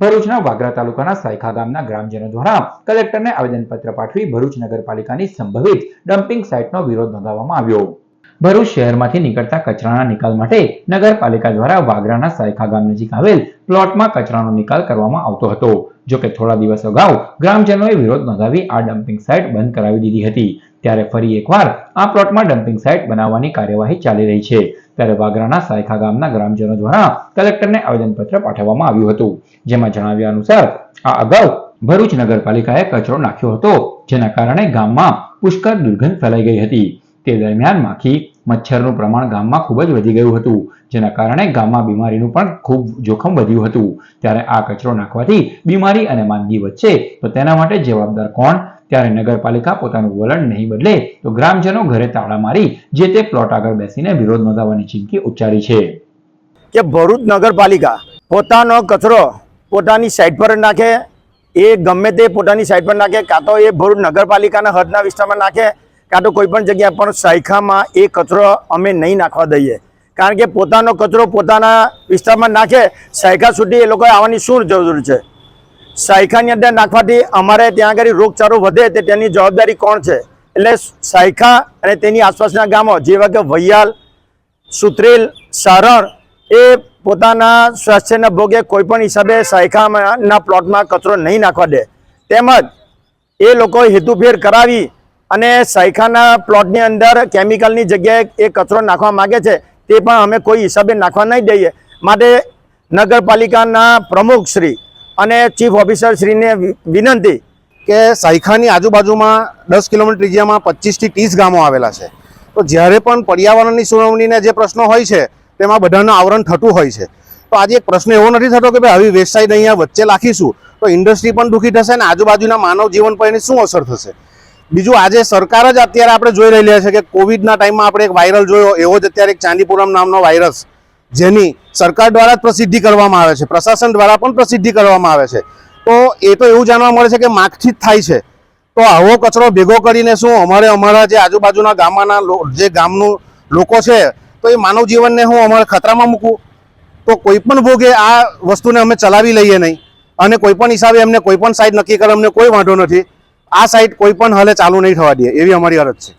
ભરૂચના વાગરા તાલુકાના સાયખા ગામના ગ્રામજનો દ્વારા કલેક્ટરને આવેદનપત્ર પાઠવી ભરૂચ નગરપાલિકાની સંભવિત ડમ્પિંગ સાઇટનો વિરોધ નોંધાવવામાં આવ્યો. ભરૂચ શહેરમાંથી નીકળતા કચરાના નિકાલ માટે નગરપાલિકા દ્વારા વાગરાના સાયખા ગામ નજીક આવેલ પ્લોટમાં કચરાનો નિકાલ કરવામાં આવતો હતો. જો કે થોડા દિવસ અગાઉ ગ્રામજનોએ વિરોધ નોંધાવી આ ડમ્પિંગ સાઇટ બંધ કરાવી દીધી હતી. ત્યારે ફરી એકવાર આ પ્લોટમાં ડમ્પિંગ સાઇટ બનાવવાની કાર્યવાહી ચાલી રહી છે. ત્યારે વાગરાના સાયખા ગામના ગ્રામજનો દ્વારા કલેક્ટરને આવેદનપત્ર પાઠવવામાં આવ્યું હતું. જેમાં જણાવ્યા અનુસાર, આ અગાઉ ભરૂચ નગરપાલિકાએ કચરો નાખ્યો હતો, જેના કારણે ગામમાં પુષ્કળ દુર્ગંધ ફેલાઈ ગઈ હતી. તે દરમિયાન માખી મચ્છરનું પ્રમાણ ગામમાં ખૂબ જ વધી ગયું હતું, જેના કારણે ગામમાં બીમારીનું પણ ખૂબ જોખમ વધ્યું હતું. ત્યારે આ કચરો નાખવાથી બીમારી અને માંદગી વધશે તો તેના માટે જવાબદાર કોણ? ત્યારે નગરપાલિકા પોતાનું વલણ નહીં બદલે તો ગ્રામજનો ઘરે તાળા મારી જે તે પ્લોટ આગળ બેસીને વિરોધ નોંધાવવાની ચીમકી ઉચ્ચારી છે. કે ભરૂચ નગરપાલિકા પોતાનો કચરો પોતાની સાઈડ પર નાખે, એ ગમે તે પોતાની સાઈડ પર નાખે, કાં તો એ ભરૂચ નગરપાલિકાના હદના વિસ્તારમાં નાખે, કાં તો કોઈ પણ જગ્યા પણ સાયખામાં એ કચરો અમે નહીં નાખવા દઈએ. કારણ કે પોતાનો કચરો પોતાના વિસ્તારમાં નાખે સાયખા સુધી એ લોકોએ આવવાની શું જરૂર છે? સાયખાની અંદર નાખવાથી અમારે ત્યાં આગળ રોગચાળો વધે તે તેની જવાબદારી કોણ છે? એટલે સાયખા અને તેની આસપાસના ગામો જેવા કે વૈયાલ, સુત્રેલ, સારણ, એ પોતાના સ્વાસ્થ્યના ભોગે કોઈપણ હિસાબે સાયખાના પ્લોટમાં કચરો નહીં નાખવા દે. તેમજ એ લોકો હેતુફેર કરાવી અને સાયખાના પ્લોટની અંદર કેમિકલની જગ્યાએ એ કચરો નાખવા માગે છે, તે પણ અમે કોઈ હિસાબે નાખવા નહીં દઈએ. માટે નગરપાલિકાના પ્રમુખ શ્રી અને ચીફ ઓફિસર શ્રીને વિનંતી કે સાયખાની આજુબાજુમાં દસ કિલોમીટર એરિયામાં પચીસથી ત્રીસ ગામો આવેલા છે. તો જ્યારે પણ પર્યાવરણની સુનાવણીના જે પ્રશ્નો હોય છે, તેમાં બધાનું આવરણ થતું હોય છે. તો આજે એક પ્રશ્ન એવો નથી થતો કે ભાઈ આવી વેબસાઇટ અહીંયા વચ્ચે રાખીશું તો ઇન્ડસ્ટ્રી પણ દુઃખી થશે અને આજુબાજુના માનવ જીવન પર એની શું અસર થશે? બીજું, આજે સરકાર જ અત્યારે આપણે જોઈ રહ્યા છે કે કોવિડના ટાઈમમાં આપણે એક વાયરલ જોયો, એવો જ અત્યારે એક ચાંદીપુરમ નામનો વાયરસ જેની સરકાર દ્વારા જ પ્રસિદ્ધિ કરવામાં આવે છે, પ્રશાસન દ્વારા પણ પ્રસિદ્ધિ કરવામાં આવે છે. તો એ તો એવું જાણવા મળે છે કે માખથી જ થાય છે. તો આવો કચરો ભેગો કરીને શું અમારે અમારા જે આજુબાજુના ગામના લો- જે ગામનું લોકો છે, તો એ માનવ જીવનને હું અમારે ખતરામાં મૂકું? તો કોઈ પણ ભોગે આ વસ્તુને અમે ચલાવી લઈએ નહીં. અને કોઈ પણ હિસાબે એમને કોઈ પણ સાઈડ નક્કી કરે, અમને કોઈ વાંધો નથી. આ સાઈડ કોઈ પણ હાલે ચાલુ નહીં થવા દે, એવી અમારી અરજ છે.